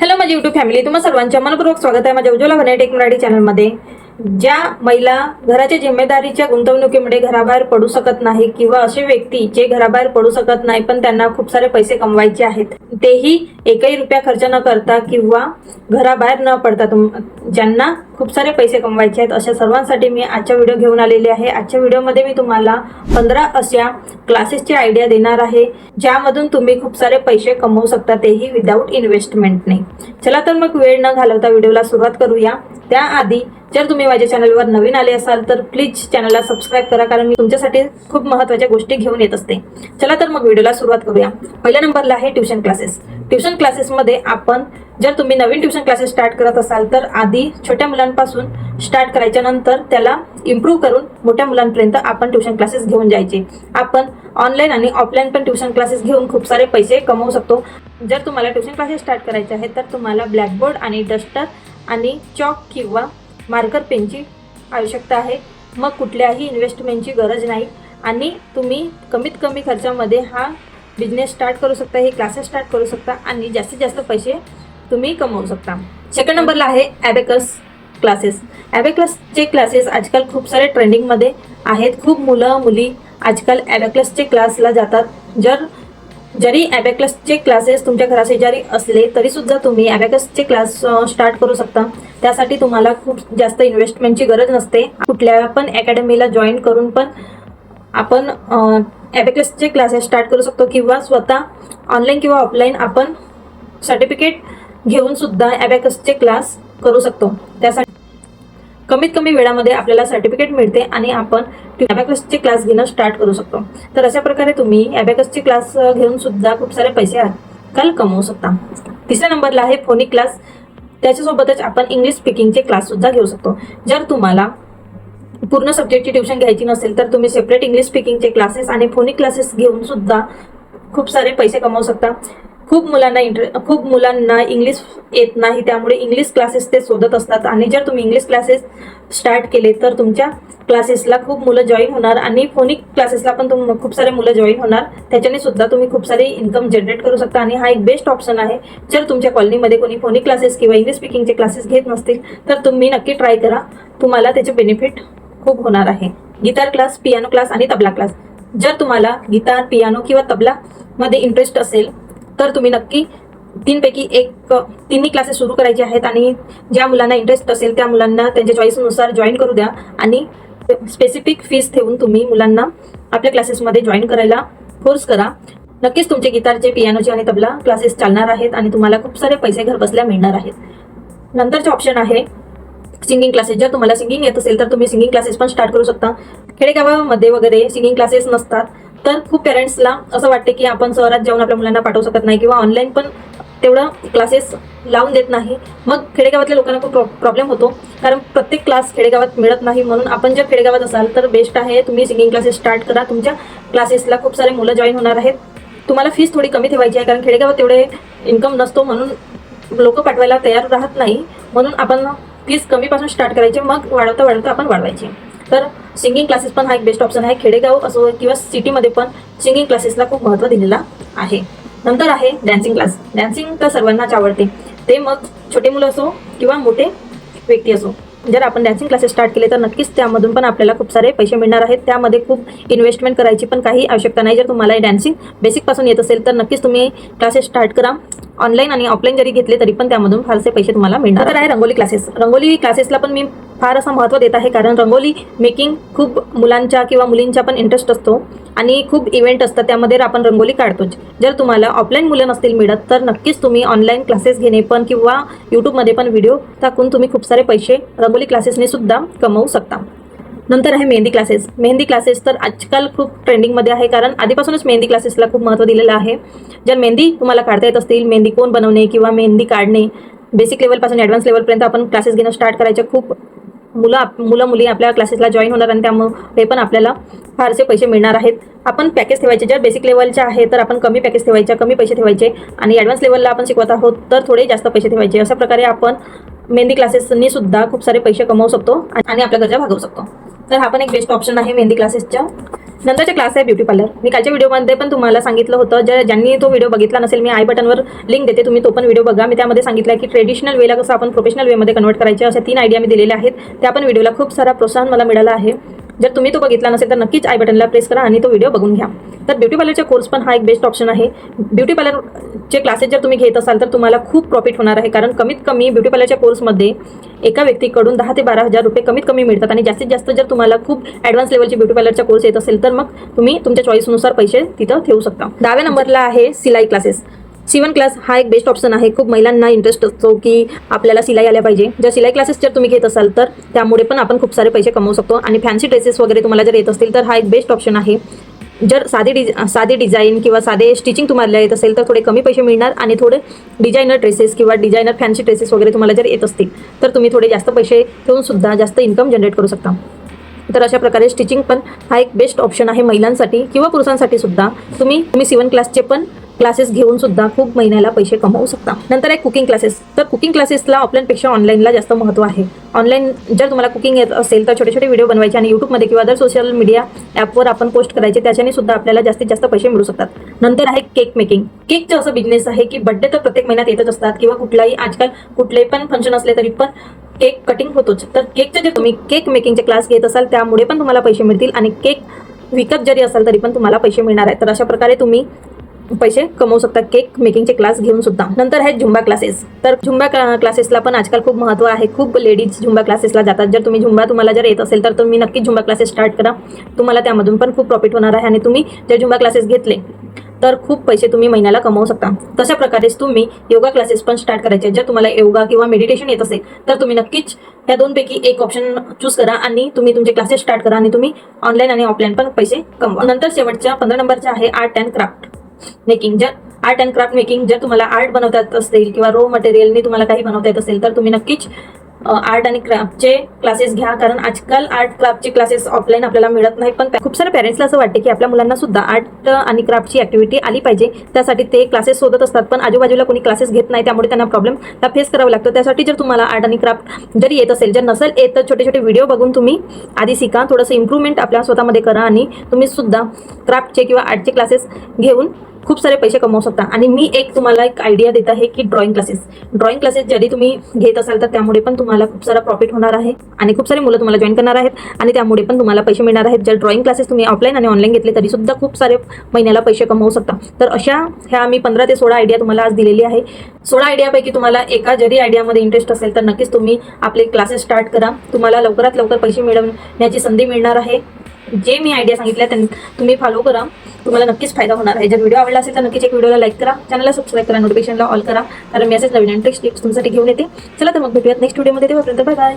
Hello माझी YouTube family तुम्हाला सर्वांच्या मनपूर्वक स्वागत आहे माझ्या उज्ज्वला भने टेक मराठी चॅनलमध्ये. ज्या महिला घराच्या जिम्मेदारीच्या गुंतवणुकीमुळे घराबाहेर पडू शकत नाही किंवा असे व्यक्ती जे घराबाहेर पडू शकत नाही पण त्यांना खूप सारे पैसे कमवायचे आहेत तेही एकही रुपया खर्च न करता किंवा घराबाहेर न पडता तुम ज्यांना खूप सारे पैसे कमवायचे आहेत अशा सर्वांसाठी मी आजच्या व्हिडिओ घेऊन आलेले आहे. आजच्या व्हिडिओमध्ये मी तुम्हाला पंधरा अशा क्लासेसची आयडिया देणार आहे ज्यामधून तुम्ही खूप सारे पैसे कमवू शकता तेही विदाऊट इन्व्हेस्टमेंटने चला तर मग वेळ न घालवता व्हिडिओला सुरुवात करूया. त्याआधी जर तुम्ही माझ्या चॅनलवर नवीन आले असाल तर प्लीज चॅनलला सबस्क्राईब करा कारण मी तुमच्यासाठी खूप महत्त्वाच्या गोष्टी घेऊन येत असते. चला तर मग व्हिडिओला सुरुवात करूया. पहिल्या नंबरला आहे ट्युशन क्लासेस. ट्युशन क्लासेसमध्ये आपण जर तुम्ही नवीन ट्युशन क्लासेस स्टार्ट करत असाल तर आधी छोट्या मुलांपासून स्टार्ट करायच्या नंतर त्याला इम्प्रूव्ह करून मोठ्या मुलांपर्यंत आपण ट्युशन क्लासेस घेऊन जायचे. आपण ऑनलाईन आणि ऑफलाईन पण ट्युशन क्लासेस घेऊन खूप सारे पैसे कमवू शकतो. जर तुम्हाला ट्युशन क्लासेस स्टार्ट करायचे आहेत तर तुम्हाला ब्लॅकबोर्ड आणि डस्टर आणि चॉक किंवा मार्कर पेनची आवश्यकता आहे. मग कुठल्याही इन्व्हेस्टमेंटची गरज नाही. आणि तुम्ही कमीत कमी खर्चामध्ये हा बिझनेस स्टार्ट करू शकता हे क्लासेस स्टार्ट करू शकता आणि जास्तीत जास्त पैसे तुम्ही कमवू शकता. सेकंड नंबरला आहे ॲबेकस क्लासेस ॲबेकसचे क्लासेस आजकाल खूप सारे ट्रेंडिंगमध्ये आहेत. खूप मुलं मुली आजकाल ॲबेक्लसचे क्लासला जातात. जर जरी ॲबॅकसचे क्लासेस तुमच्या घराशेजारी असले तरी सुद्धा तुम्ही ॲबॅकसचे क्लास स्टार्ट करू शकता. त्यासाठी तुम्हाला खूप जास्त इन्व्हेस्टमेंटची गरज नसते. कुठल्या पण अकॅडमीला जॉईन करून पण आपण ॲबॅकसचे क्लासेस स्टार्ट करू शकतो किंवा स्वतः ऑनलाईन किंवा ऑफलाईन आपण सर्टिफिकेट घेऊन सुद्धा ॲबॅकसचे क्लास करू शकतो. त्यासाठी कमीत कमी वेळामध्ये आपल्याला सर्टिफिकेट मिळते आणि आपण ॲबॅकसचे क्लास घेणं स्टार्ट करू शकतो. तर अशा प्रकारे तुम्ही ॲबॅकसचे क्लास घेऊन सुद्धा खूप सारे पैसे आजकाल कमवू शकता. तिसऱ्या नंबरला आहे फोनिक क्लास त्याच्यासोबतच आपण इंग्लिश स्पीकिंगचे क्लास सुद्धा घेऊ शकतो. जर तुम्हाला पूर्ण सब्जेक्टची ट्युशन घ्यायची नसेल तर तुम्ही सेपरेट इंग्लिश स्पीकिंगचे क्लासेस आणि फोनिक क्लासेस घेऊन सुद्धा खूप सारे पैसे कमवू शकता. खूप मुलांना इंटर खूप मुलांना इंग्लिश येत नाही त्यामुळे इंग्लिश क्लासेस ते शोधत असतात. आणि जर तुम्ही इंग्लिश क्लासेस स्टार्ट केले तर तुमच्या क्लासेसला खूप मुलं जॉईन होणार आणि फोनिक क्लासेसला पण तुम खूप सारे मुलं जॉईन होणार. त्याच्याने सुद्धा तुम्ही खूप सारे इन्कम जनरेट करू शकता. आणि हा एक बेस्ट ऑप्शन आहे. जर तुमच्या कॉलनीमध्ये कोणी फोनिक क्लासेस किंवा इंग्लिश स्पीकिंगचे क्लासेस घेत नसतील तर तुम्ही नक्की ट्राय करा. तुम्हाला त्याचे बेनिफिट खूप होणार आहे. गिटार क्लास पियानो क्लास आणि तबला क्लास जर तुम्हाला गिटार पियानो किंवा तबला मध्ये इंटरेस्ट असेल तर तुम्ही नक्की तीनपैकी एक तिन्ही क्लासेस सुरू करायचे आहेत आणि ज्या मुलांना इंटरेस्ट असेल त्या मुलांना त्यांच्या चॉईसनुसार जॉईन करू द्या आणि स्पेसिफिक फीस ठेवून तुम्ही मुलांना आपल्या क्लासेसमध्ये जॉईन करायला फोर्स करा. नक्कीच तुमचे गिटारचे पियानोचे आणि तबला क्लासेस चालणार आहेत आणि तुम्हाला खूप सारे पैसे घरबसल्या मिळणार आहेत. नंतरचे ऑप्शन आहे सिंगिंग क्लासेस जर तुम्हाला सिंगिंग येत असेल तर तुम्ही सिंगिंग क्लासेस पण स्टार्ट करू शकता. खेडेगावामध्ये वगैरे सिंगिंग क्लासेस नसतात. तर खूप पेरेंट्सला असं वाटते की आपण शहरात जाऊन आपल्या मुलांना पाठवू शकत नाही किंवा ऑनलाईन पण तेवढं क्लासेस लावून देत नाही. मग खेडेगावातल्या लोकांना खूप प्रॉब्लेम होतो. कारण प्रत्येक क्लास खेडेगावात मिळत नाही म्हणून आपण जर खेडेगावात असाल तर बेस्ट आहे तुम्ही सिंगिंग क्लासेस स्टार्ट करा. तुमच्या क्लासेसला खूप सारे मुलं जॉईन होणार आहेत. तुम्हाला फीस थोडी कमी ठेवायची आहे कारण खेडेगावात तेवढे इन्कम नसतो म्हणून लोक पाठवायला तयार राहत नाही. म्हणून आपण फीस कमीपासून स्टार्ट करायची. मग वाढवता वाढवता आपण वाढवायची. तर सिंगिंग क्लासेस पण हा एक बेस्ट ऑप्शन आहे. खेडेगाव असो किंवा सिटीमध्ये पण सिंगिंग क्लासेसला खूप महत्त्व दिलेला आहे. नंतर आहे डॅन्सिंग क्लास डॅन्सिंग तर सर्वांनाच आवडते. ते मग छोटे मुलं असो किंवा मोठे व्यक्ती असो. जर आपण डॅन्सिंग क्लासेस स्टार्ट केले तर नक्कीच त्यामधून पण आपल्याला खूप सारे पैसे मिळणार आहेत. त्यामध्ये खूप इन्व्हेस्टमेंट करायची पण काही आवश्यकता नाही. जर तुम्हाला डॅन्सिंग बेसिकपासून येत असेल तर नक्कीच तुम्ही क्लासेस स्टार्ट करा. ऑनलाईन आणि ऑफलाईन जरी घेतले तरी पण त्यामधून फारसे पैसे तुम्हाला मिळणार तर आहे रंगोली क्लासेस रंगोली क्लासेसला पण मी फार असं महत्त्व देत आहे कारण रंगोली मेकिंग खूप मुलांच्या किंवा मुलींच्या पण इंटरेस्ट असतो आणि खूप इव्हेंट असतात त्यामध्ये आपण रंगोली काढतोच जर तुम्हाला ऑफलाईन मुलं नसतील मिळत तर नक्कीच तुम्ही ऑनलाईन क्लासेस घेणे पण किंवा यूट्यूबमध्ये पण व्हिडिओ टाकून तुम्ही खूप सारे पैसे रंगोली क्लासेसने सुद्धा कमवू शकता. नंतर आहे मेहंदी क्लासेस मेहंदी क्लासेस तर आजकाल खूप ट्रेंडिंगमध्ये आहे कारण आधीपासूनच मेहंदी क्लासेसला खूप महत्त्व दिलेलं आहे. जर मेहंदी तुम्हाला काढता येत असतील मेहंदी कोण बनवणे किंवा मेहंदी काढणे बेसिक लेवलपासून ॲडव्हान्स लेवलपर्यंत आपण क्लासेस घेणं स्टार्ट करायचे खूप मुलं आप मुलं मुली आपल्या क्लासेसला जॉईन होणार आणि त्यामुळे पण आपल्याला फारसे पैसे मिळणार आहेत. आपण पॅकेज ठेवायचे जर बेसिक लेवलच्या आहे तर आपण कमी पॅकेज ठेवायचे कमी पैसे ठेवायचे. आणि ॲडव्हान्स लेवलला आपण शिकवत आहोत तर थोडे जास्त पैसे ठेवायचे. अशा प्रकारे आपण मेहंदी क्लासेसनी सुद्धा खूप सारे पैसे कमवू शकतो आणि आपल्या गरजा भागवू शकतो. तर हा पण एक बेस्ट ऑप्शन आहे मेहंदी क्लासेसच्या नंतरचा क्लास आहे ब्युटी पार्लर मी कालच्या व्हिडिओमध्ये पण तुम्हाला सांगितलं होतं ज्या ज्यांनी तो व्हिडिओ बघितला नसेल मी आय बटनवर लिंक देते तुम्ही तो पण व्हिडिओ बघा. मी त्यामध्ये सांगितलं की ट्रेडिशनल वेला कसं आपण प्रोफेशनल वेमध्ये कन्वर्ट करायचे अशा तीन आयडिया मी दिलेल्या आहेत. त्या पण व्हिडिओला खूप सारा प्रोत्साहन मला मिळालं आहे. जर तुम्ही तो बघितला नसेल तर नक्कीच आय बटनला प्रेस करा आणि तो व्हिडिओ बघून घ्या. तर ब्युटी पार्लरचा कोर्स पण हा एक बेस्ट ऑप्शन आहे. ब्युटी पार्लरचे क्लासेस जर तुम्ही घेत असाल तर तुम्हाला खूप प्रॉफिट होणार आहे. कारण कमीत कमी ब्युटी पार्लरच्या कोर्समध्ये एका व्यक्तीकडून दहा ते बारा हजार रुपये कमीत कमी मिळतात. आणि जास्तीत जास्त जर तुम्हाला खूप ॲडव्हान्स लेवलचे ब्युटी पार्लरचा कोर्स येत असेल तर मग तुम्ही तुमच्या चॉईसनुसार पैसे तिथं ठेवू शकता. दहाव्या नंबरला आहे सिलाई क्लासेस सिवन क्लास हा एक बेस्ट ऑप्शन आहे. खूप महिलांना इंटरेस्ट असतो की आपल्याला सिलाई आल्या पाहिजे. जर सिलाई क्लासेस जर तुम्ही घेत असाल तर त्यामुळे पण आपण खूप सारे पैसे कमवू शकतो. आणि फॅन्सी ड्रेसेस वगैरे तुम्हाला जर येत असतील तर हा एक बेस्ट ऑप्शन आहे. जर साधे डिज साधे डिझाईन किंवा साधे स्टिचिंग तुम्हाला येत असेल तर थोडे कमी पैसे मिळणार आणि थोडे डिझायनर ड्रेसेस किंवा डिझायनर फॅन्सी ड्रेसेस वगैरे तुम्हाला जर येत असतील तर तुम्ही थोडे जास्त पैसे ठेवून सुद्धा जास्त इन्कम जनरेट करू शकता. तर अशा प्रकारे स्टिचिंग पण हा एक बेस्ट ऑप्शन आहे महिलांसाठी किंवा पुरुषांसाठी सुद्धा. तुम्ही तुम्ही सिवन क्लासचे पण क्लासेस घेऊन सुद्धा खूप महिन्याला पैसे कमवू शकता. नंतर आहे कुकिंग क्लासेस तर कुकिंग क्लासेसला ऑफलाईनपेक्षा ऑनलाईनला जास्त महत्त्व आहे. ऑनलाईन जर तुम्हाला कुकिंग येत असेल तर छोटे छोटे व्हिडिओ बनवायचे आणि यूट्यूबमध्ये किंवा अदर सोशल मीडिया ॲपवर आपण पोस्ट करायचे त्याच्याने सुद्धा आपल्याला जास्तीत जास्त पैसे मिळू शकतात. नंतर आहे केक मेकिंग केकचं असं बिझनेस आहे की बड्डे तर प्रत्येक महिन्यात येतच असतात किंवा कुठलाही आजकाल कुठले पण फंक्शन असले तरी पण केक कटिंग होतोच. तर केकचे जे तुम्ही केक मेकिंगचे क्लास घेत असाल त्यामुळे पण तुम्हाला पैसे मिळतील आणि केक विकत जरी असाल तरी पण तुम्हाला पैसे मिळणार आहे. तर अशा प्रकारे तुम्ही पैसे कमवू शकता केक मेकिंगचे क्लास घेऊन सुद्धा. नंतर आहेत झुंबा क्लासेस तर झुंबा क्लासेसला पण आजकाल खूप महत्त्व आहे. खूप लेडीज झुंबा क्लासेसला जातात. जर तुम्ही झुंबा तुम्हाला जर येत असेल तर तुम्ही नक्कीच झुंबा क्लासेस स्टार्ट करा. तुम्हाला त्यामधून पण खूप प्रॉफिट होणार आहे आणि तुम्ही जर झुंबा क्लासेस घेतले तर खूप पैसे तुम्ही महिन्याला कमवू शकता. तशा प्रकारेच तुम्ही योगा क्लासेस पण स्टार्ट करायचे. जर तुम्हाला योगा किंवा मेडिटेशन येत असेल तर तुम्ही नक्कीच ह्या दोनपैकी एक ऑप्शन चूज करा आणि तुम्ही तुमचे क्लासेस स्टार्ट करा आणि तुम्ही ऑनलाईन आणि ऑफलाईन पण पैसे कमवा. नंतर शेवटच्या पंधरा नंबरच्या आहे आर्ट अँड क्राफ्ट मेकिंग जर आर्ट अँड क्राफ्ट मेकिंग जर तुम्हाला आर्ट बनवता येत असेल किंवा रो मटेरियलने तुम्हाला काही बनवता येत असेल तर तुम्ही नक्कीच आर्ट आणि क्राफ्टचे क्लासेस घ्या. कारण आजकाल आर्ट क्राफ्टचे क्लासेस ऑफलाईन आपल्याला मिळत नाही पण खूप साऱ्या पॅरेंट्सला असं वाटते की आपल्या मुलांना सुद्धा आर्ट आणि क्राफ्टची ॲक्टिव्हिटी आली पाहिजे. त्यासाठी ते क्लासेस शोधत असतात. पण आजूबाजूला कोणी क्लासेस घेत नाही त्यामुळे त्यांना प्रॉब्लेमला फेस करावं लागतं. त्यासाठी जर तुम्हाला आर्ट आणि क्राफ्ट जरी येत असेल जर नसेल येत तर छोटे छोटे व्हिडिओ बघून तुम्ही आधी शिका. थोडंसं इम्प्रूव्हमेंट आपल्या स्वतःमध्ये करा आणि तुम्ही सुद्धा क्राफ्टचे किंवा आर्टचे क्लासेस घेऊन खूप सारे पैसे कमवू शकता. आणि मी एक तुम्हाला एक आयडिया देत आहे की ड्रॉइंग क्लासेस ड्रॉइंग क्लासेस जरी तुम्ही घेत असाल तर त्यामुळे पण तुम्हाला खूप सारा प्रॉफिट होणार आहे. आणि खूप सारे मुलं तुम्हाला जॉईन करणार आहेत. आणि त्यामुळे पण तुम्हाला पैसे मिळणार आहेत. जर ड्रॉइंग क्लासेस तुम्ही ऑफलाईन आणि ऑनलाईन घेतले तरी सुद्धा खूप सारे महिन्याला पैसे कमवू शकता. तर अशा ह्या मी पंधरा ते सोळा आयडिया तुम्हाला आज दिलेली आहे. सोळा आयडियापैकी तुम्हाला एका जरी आयडियामध्ये इंटरेस्ट असेल तर नक्कीच तुम्ही आपले क्लासेस स्टार्ट करा. तुम्हाला लवकरात लवकर पैसे मिळवण्याची संधी मिळणार आहे. जे मी आयडिया सांगितल्या त्यां तुम्ही फॉलो करा. तुम्हाला नक्कीच फायदा होणार आहे. जर व्हिडिओ आवडला असेल तर नक्कीच एक व्हिडिओला लाईक करा. चॅनलला सबस्क्राईब करा नोटिफिकेशनला ऑल करा. कारण मी असेच नवीन ट्रिक्स टिप्स तुमच्यासाठी घेऊन येते. चला तर मग भेटूयात नेक्स्ट व्हिडिओमध्ये तेव्हापर्यंत बाय बाय